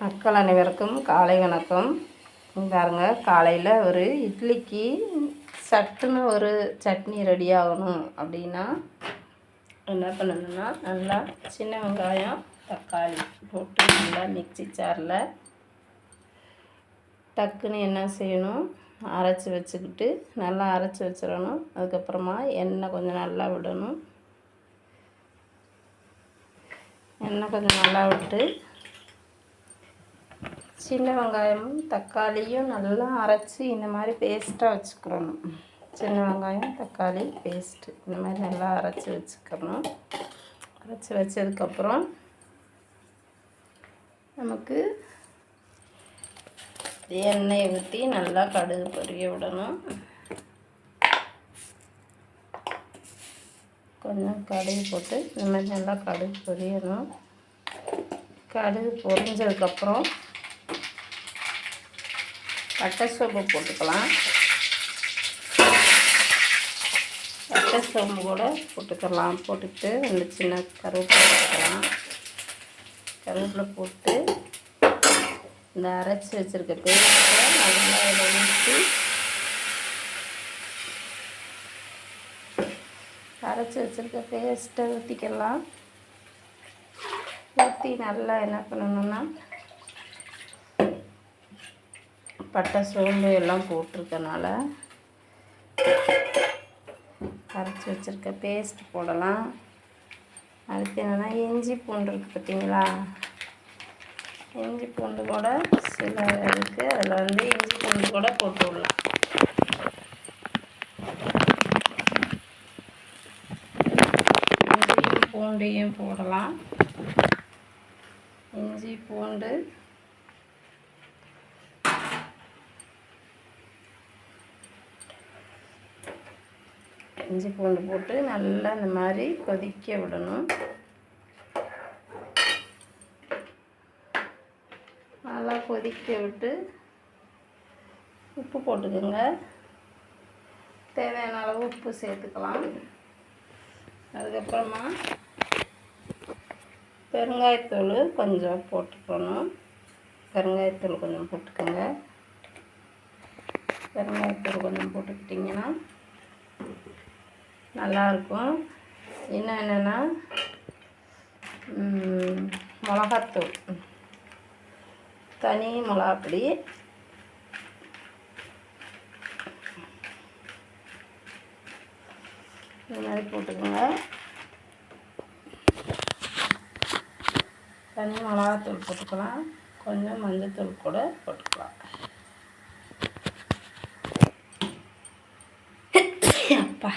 மக்கள் அனைவருக்கும் காலை வணக்கம். பாருங்க காலையில் ஒரு இட்லிக்கு சட்டுன்னு ஒரு சட்னி ரெடி ஆகணும் அப்படின்னா என்ன பண்ணணும்னா நல்லா சின்ன வெங்காயம் தக்காளி போட்டு நல்லா மிக்ஸி சாரில் டக்குன்னு என்ன செய்யணும் அரைச்சி வச்சுக்கிட்டு நல்லா அரைச்சி வச்சிடணும். அதுக்கப்புறமா எண்ணெய் கொஞ்சம் நல்லா விடணும். எண்ணெய் கொஞ்சம் நல்லா விட்டு சின்ன வெங்காயமும் தக்காளியும் நல்லா அரைச்சி இந்த மாதிரி பேஸ்ட்டாக வச்சுக்கிறணும் சின்ன வெங்காயம் தக்காளி பேஸ்ட்டு இந்த மாதிரி நல்லா அரைச்சி வச்சுக்கிறணும் அரைச்சி வச்சதுக்கப்புறம் நமக்கு எண்ணெயை ஊற்றி நல்லா கடுகு பொரிய விடணும். கொஞ்சம் கடுகு போட்டு இந்த மாதிரி நல்லா கடுகு பொரியணும். கடுகு பொரிஞ்சதுக்கப்புறம் பட்டை சோம்பு போட்டுக்கலாம். பட்டை சோம்பு கூட போட்டுக்கலாம். போட்டுட்டு ரெண்டு சின்ன கருவேப்பிலை போட்டுக்கலாம். கருவேப்பிலை போட்டு இந்த அரைச்சி வச்சுருக்க பேஸ்ட்டை நல்லா இதில் ஊற்றி அரைச்சி வச்சுருக்க பேஸ்ட்டை ஊற்றிக்கலாம் ஊற்றி நல்லா என்ன பண்ணணும்னா பட்டை சோம்பு எல்லாம் போட்டிருக்கனால அரைச்சி வச்சுருக்க பேஸ்ட் போடலாம். அடுத்து என்னென்னா இஞ்சி பூண்டு இருக்குது பார்த்தீங்களா இஞ்சி பூண்டு கூட சில இருக்குது அதில் வந்து இஞ்சி பூண்டு கூட போட்டு விடலாம். பூண்டையும் போடலாம். இஞ்சி பூண்டு இஞ்சி பூண்டு போட்டு நல்லா இந்த மாதிரி கொதிக்க விடணும். நல்லா கொதிக்க விட்டு உப்பு போட்டுக்கோங்க. தேவையான அளவு உப்பு சேர்த்துக்கலாம். அதுக்கப்புறமா பெருங்காயத்தூள் கொஞ்சம் போட்டுக்கணும். பெருங்காயத்தூள் கொஞ்சம் போட்டுக்கோங்க. பெருங்காயத்தூள் கொஞ்சம் போட்டுக்கிட்டிங்கன்னா நல்லாயிருக்கும். இன்னும் என்னென்னா மிளகாத்தூள். தனி மிளகாப்பொடி. இந்த மாதிரி போட்டுக்கோங்க. தனி மிளகாத்தூள் போட்டுக்கலாம். கொஞ்சம் மஞ்சத்தூள் கூட போட்டுக்கலாம். அப்பா.